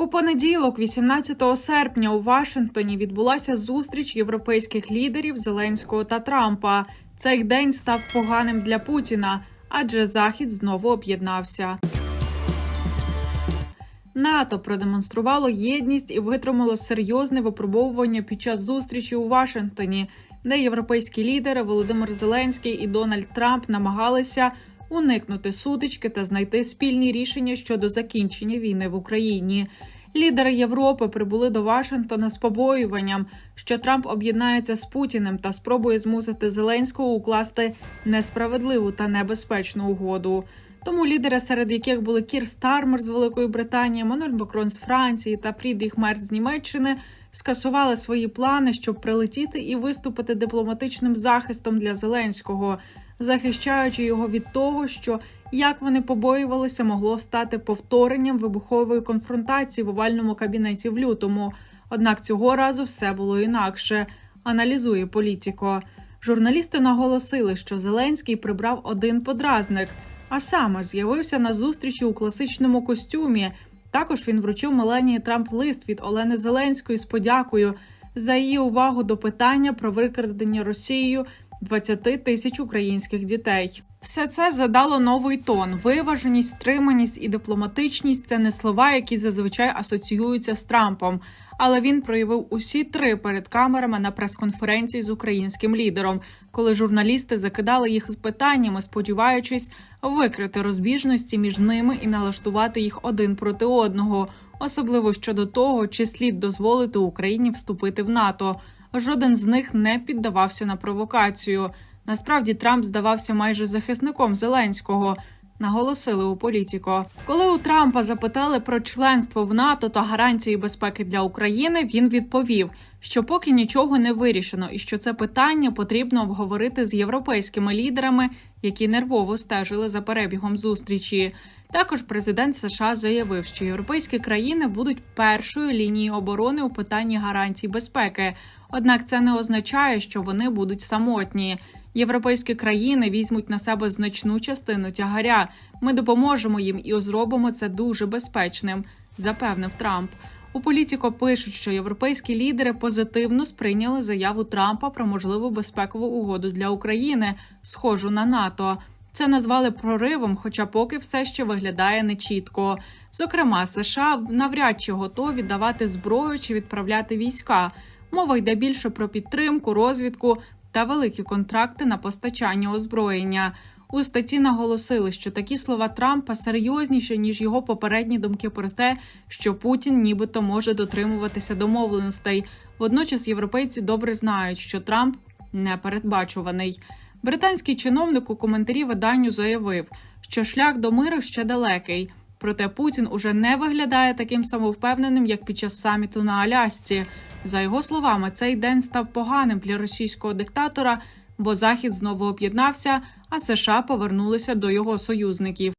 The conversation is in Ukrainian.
У понеділок, 18 серпня, у Вашингтоні відбулася зустріч європейських лідерів Зеленського та Трампа. Цей день став поганим для Путіна, адже Захід знову об'єднався. НАТО продемонструвало єдність і витримало серйозне випробовування під час зустрічі у Вашингтоні, де європейські лідери Володимир Зеленський і Дональд Трамп намагалися уникнути сутички та знайти спільні рішення щодо закінчення війни в Україні. Лідери Європи прибули до Вашингтона з побоюванням, що Трамп об'єднається з Путіним та спробує змусити Зеленського укласти несправедливу та небезпечну угоду. Тому лідери, серед яких були Кір Стармер з Великої Британії, Мануель Макрон з Франції та Фрідріх Мерц з Німеччини, скасували свої плани, щоб прилетіти і виступити дипломатичним захистом для Зеленського, захищаючи його від того, що як вони побоювалися, могло стати повторенням вибухової конфронтації в овальному кабінеті в лютому. Однак цього разу все було інакше. Аналізує політико. Журналісти наголосили, що Зеленський прибрав один подразник, а саме з'явився на зустрічі у класичному костюмі. Також він вручив Меленії Трамп лист від Олени Зеленської з подякою за її увагу до питання про викрадення Росією 20 тисяч українських дітей. Все це задало новий тон. Виваженість, стриманість і дипломатичність це не слова, які зазвичай асоціюються з Трампом. Але він проявив усі три перед камерами на прес-конференції з українським лідером, коли журналісти закидали їх з питаннями, сподіваючись викрити розбіжності між ними і налаштувати їх один проти одного, особливо щодо того, чи слід дозволити Україні вступити в НАТО. Жоден з них не піддавався на провокацію. Насправді Трамп здавався майже захисником Зеленського. Наголосили у політико. Коли у Трампа запитали про членство в НАТО та гарантії безпеки для України, він відповів, що поки нічого не вирішено, і що це питання потрібно обговорити з європейськими лідерами, які нервово стежили за перебігом зустрічі. Також президент США заявив, що європейські країни будуть першою лінією оборони у питанні гарантій безпеки. Однак це не означає, що вони будуть самотні. Європейські країни візьмуть на себе значну частину тягаря. Ми допоможемо їм і зробимо це дуже безпечним, запевнив Трамп. У політико пишуть, що європейські лідери позитивно сприйняли заяву Трампа про можливу безпекову угоду для України, схожу на НАТО. Це назвали проривом, хоча поки все ще виглядає нечітко. Зокрема, США навряд чи готові давати зброю чи відправляти війська. Мова йде більше про підтримку, розвідку та великі контракти на постачання озброєння. У статті наголосили, що такі слова Трампа серйозніші ніж його попередні думки про те, що Путін нібито може дотримуватися домовленостей. Водночас європейці добре знають, що Трамп непередбачуваний. Британський чиновник у коментарі виданню заявив, що шлях до миру ще далекий. Проте Путін уже не виглядає таким самовпевненим, як під час саміту на Алясці. За його словами, цей день став поганим для російського диктатора, бо Захід знову об'єднався, а США повернулися до його союзників.